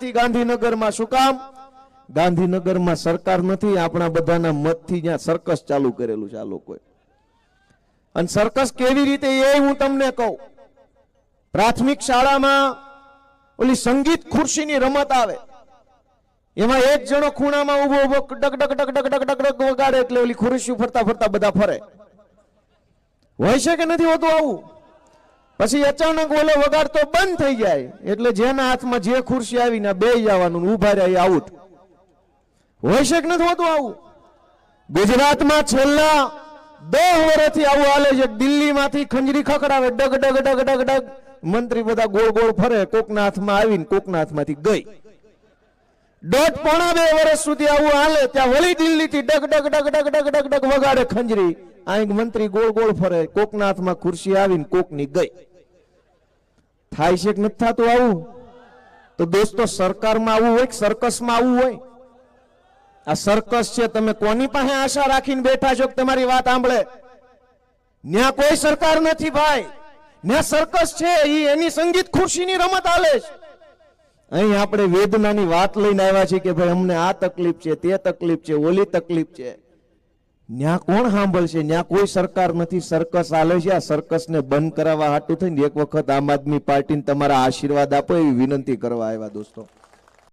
નથી ગાંધીનગરમાં શું કામ? ગાંધીનગરમાં સરકાર નથી, આપણા બધાના મતથી જ્યાં સરકસ ચાલુ કરેલું છે આ લોકોએ. અને સરકસ કેવી રીતે એ હું તમને કહું. પ્રાથમિક શાળામાં ઓલી સંગીત ખુરશીની રમત આવે. એમાં એક જણો ખૂણામાં ઊભો ઊભો ડક ડક ડક ડક ડક ડક ડક વગાડે એટલે ઓલી ખુરશી ફરતા ફરતા બધા ફરે. હોય છે કે નથી હોતું આવું? પછી અચાનક ઓલો વગાડતો બંધ થઈ જાય. એટલે જેના હાથમાં જે ખુરશી આવીને બે જવાનું ને ઊભા રહે આઉટ. હોય છે કે નથી હોતું આવું? ગુજરાતમાં છેલ્લા દસ વર્ષથી આવું હાલે છે. દિલ્હીમાંથી ખંજરી ખખડાવે, ડગ ડગ ડગ ડગ ડગ. મંત્રી બધા ગોળ ગોળ ફરે, કોકના હાથમાં આવીને કોકના હાથમાંથી ગઈ. દોઢ પોણા બે વર્ષ સુધી આવું હાલે, ત્યાં વળી દિલ્હીથી ડગ ડગ ડગ ડગ ડગ ડગ ડગ વગાડે ખંજરી. અહીં મંત્રી ગોળ ગોળ ફરે, કોકના હાથમાં ખુરશી આવીને કોકની ગઈ. થાય છે કે નથી થતું આવું? તો દોસ્તો સરકારમાં આવું હોય કે સર્કસમાં આવું હોય? આ સર્કસ છે, તમે કોની પાસે આશા રાખીને બેઠા છો કે તમારી વાત સાંભળે? ન્યા કોઈ સરકાર નથી ભાઈ. ન્યા સર્કસ છે એ એની સંગીત ખુરશીની રમત આલે છે. અહીં આપણે વેદનાની વાત લઈને આવ્યા છીએ કે ભાઈ અમને આ તકલીફ છે, તે તકલીફ છે, ઓલી તકલીફ છે. ન્યા કોણ સાંભળશે? ન્યા કોઈ સરકાર નથી. સર્કસ હાલે છે. આ સર્કસને બંધ કરાવવા હાટું થઈને એક વખત આમ આદમી પાર્ટીને તમારા આશીર્વાદ આપો એવી વિનંતી કરવા આવ્યા દોસ્તો.